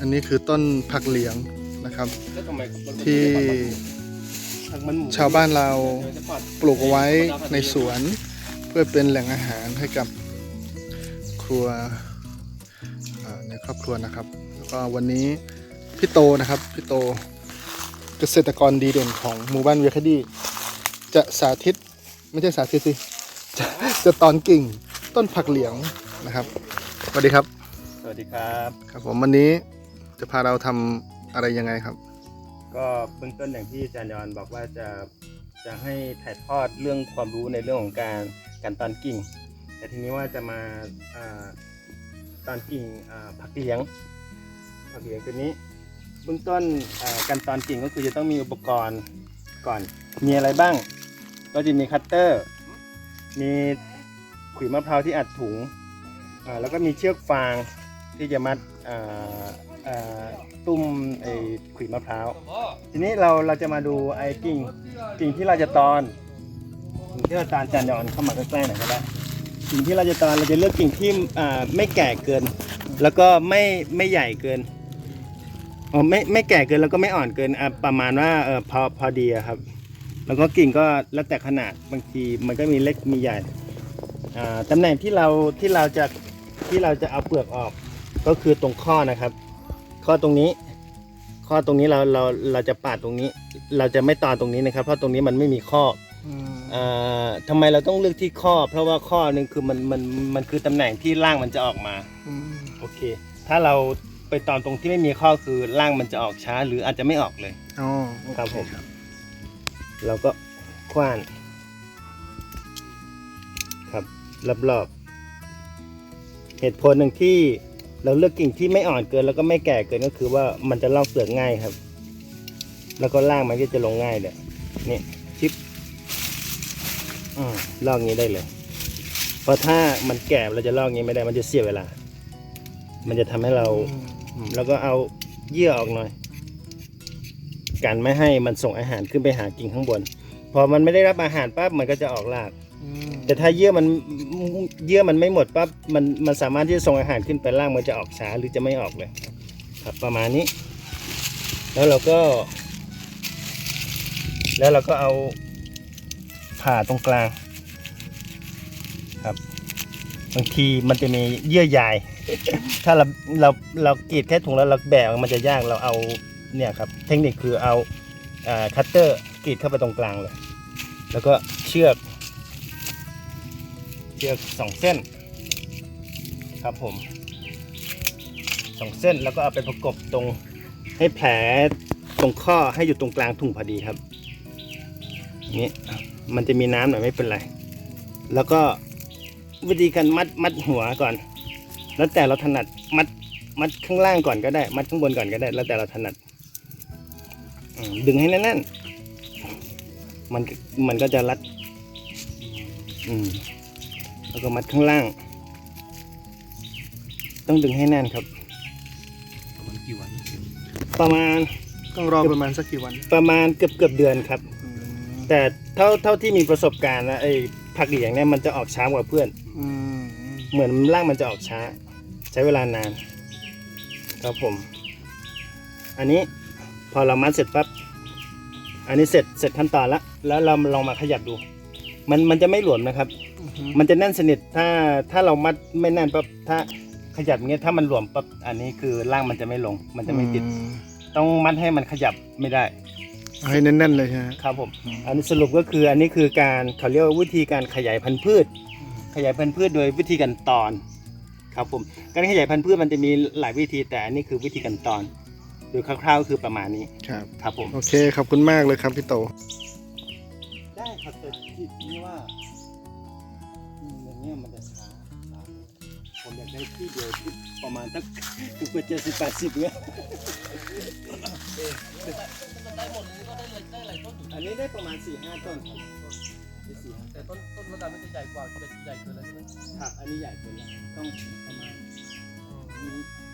อันนี้คือต้นผักเหลียงนะครับแล้วทำไมมันที่ผักมันหมูชาวบ้านเรามันจะปลอดปลูกเอาไว้ในสวนเพื่อเป็นแหล่งอาหารให้กับครัวเอ่อในครอบครัวนะครับ แล้วก็วันนี้พี่โตนะครับพี่โตเกษตรกรดีเด่นของหมู่บ้านเวียคดี จะสาธิตไม่ใช่สาธิตสิจะจะตอนกิ่งต้นผักเหลียงนะครับสวัสดีครับ สวัสดีครับ ครับผมวันนี้ จะพาเราทำอะไรยังไงครับ ก็เบื้องต้นอย่างที่อาจารย์ยอนบอกว่าจะจะให้ถ่ายทอดเรื่องความรู้ในเรื่องของการการตอนกิ่ง แต่ทีนี้ว่าจะมาอ่าตอนกิ่งอ่าผักเลียงผักเลียงตัวนี้เบื้องต้นอ่าการตอนกิ่งก็คือจะต้องมีอุปกรณ์ก่อน มีอะไรบ้าง ก็จะมีคัตเตอร์ มีขุยมะพร้าวที่อัดถุงอ่าแล้วก็มีเชือกฟางที่จะมัดอ่า อ่าตุ้มไอ้ขุยมะพร้าว ทีนี้เราเราจะมาดูไอ้กิ่งกิ่งที่เราจะตอนกิ่งที่เราตอนจันยอนเข้ามาใกล้ๆหน่อยก็ได้กิ่งที่เราจะตอนเราจะเลือกกิ่งที่อ่าไม่แก่เกิน แล้วก็ไม่ไม่ใหญ่เกินอ๋อไม่ไม่แก่เกินแล้วก็ไม่อ่อนเกินอะประมาณว่าเออพอพอดีอะครับ แล้วก็กิ่งก็แล้วแต่ขนาดบางทีมันก็มีเล็กมีใหญ่อ่าตำแหน่งที่เราที่เราจะที่เราจะเอาเปลือกออกก็คือตรงข้อนะครับ ข้อตรงนี้ ข้อตรงนี้เราเราเราจะปาดตรงนี้ เราจะไม่ตอนตรงนี้นะครับ เพราะตรงนี้มันไม่มีข้ออ่าทำไมเราต้องเลือกที่ข้อ เพราะว่าข้อหนึงคือมันมันมันคือตำแหน่งที่ร่างมันจะออกมาโอเค ถ้าเราไปตอนตรงที่ไม่มีข้อคือร่างมันจะออกช้า หรืออาจจะไม่ออกเลยอ๋อครับผมเราก็คว้าน ครับรอบๆเหตุผลหนึ่งที่ เราเลือกกิ่งที่ไม่อ่อนเกินแล้วก็ไม่แก่เกินก็คือว่ามันจะลอกเปลือกง่ายครับ แล้วก็ล่างมันก็จะลงง่ายเลยนี่ชิปอืมลอกงี้ได้เลย เพราะถ้ามันแก่เราจะลอกงี้ไม่ได้มันจะเสียเวลา มันจะทำให้เราอืมแล้วก็เอาเยื่อออกหน่อยกันไม่ให้มันส่งอาหารขึ้นไปหากิ่งข้างบน พอมันไม่ได้รับอาหารปั๊บมันก็จะออกราก แต่ถ้าเยื่อมันเยื่อมันไม่หมดปั๊บมันมันสามารถที่จะส่งอาหารขึ้นไปล่างมันจะออกช้าหรือจะไม่ออกเลย ครับประมาณนี้ แล้วเราก็ แล้วเราก็เอาผ่าตรงกลาง ครับบางทีมันจะมีเยื่อใยถ้าเราเราเรากรีดแค่ถุงแล้วเราแบกมันจะยากเราเอาเนี่ยครับ เทคนิคคือเอาอ่าคัตเตอร์กรีดเข้าไปตรงกลางเลย แล้วก็เชือก เชือกสองเส้นครับผมสองเส้นแล้วก็เอาไปประกบตรงให้แผลตรงข้อให้อยู่ตรงกลางถุงพอดีครับนี้มันจะมีน้ำหน่อยไม่เป็นไร แล้วก็วิธีการมัดมัดหัวก่อน แล้วแต่เราถนัดมัดมัดข้างล่างก่อนก็ได้ มัดข้างบนก่อนก็ได้ แล้วแต่เราถนัดดึงให้แน่นๆมันมันก็จะรัด อืม แล้วก็มัดข้างล่าง ต้องดึงให้แน่นครับมันกี่วันประมาณต้องรอประมาณสักกี่วันประมาณเกือบเกือบเดือนครับอืมแต่เท่าเท่าที่มีประสบการณ์นะไอ้ผักเหลียงเนี่ยมันจะออกช้ากว่าเพื่อน อืมเหมือนร่างมันจะออกช้า ใช้เวลานาน ครับผม อันนี้พอเรามัดเสร็จปั๊บอันนี้เสร็จเสร็จขั้นตอนแล้วแล้วเราลองมาขยับดู มันมันจะไม่หลวมนะครับ มันจะแน่นสนิทถ้าถ้าเรามัดไม่แน่นปั๊บถ้าขยับอย่างเงี้ยถ้ามันหลวมปั๊บอันนี้คือร่างมันจะไม่ลง มันจะไม่ติดอืมต้องมัดให้มันขยับไม่ได้เอาให้แน่นๆเลยใช่ไหมครับผมอืมอันนี้สรุปก็คืออันนี้คือการเขาเรียกว่าวิธีการขยายพันธุ์พืช ขยายพันธุ์พืชโดยวิธีการตอน ครับผมการขยายพันธุ์พืชมันจะมีหลายวิธีแต่อันนี้คือวิธีการตอน โดยคร่าวๆก็คือประมาณนี้ครับครับผมโอเคขอบคุณมากเลยครับพี่โต ได้ครับแต่ที่นี่ว่าอืมอย่างเงี้ยมันจะช้าช้าผมอยากได้ที่เดียวที่ประมาณสักถึงเจ็ดสิบแปดสิบเนี่ยอันนี้ได้ประมาณสี่ห้าต้นครับได้สี่ห้าแต่ต้นต้นมะดามันจะใหญ่กว่าจะใหญ่เกินแล้วใช่ไหมครับอันนี้ใหญ่เกินแล้วต้องประมาณนี้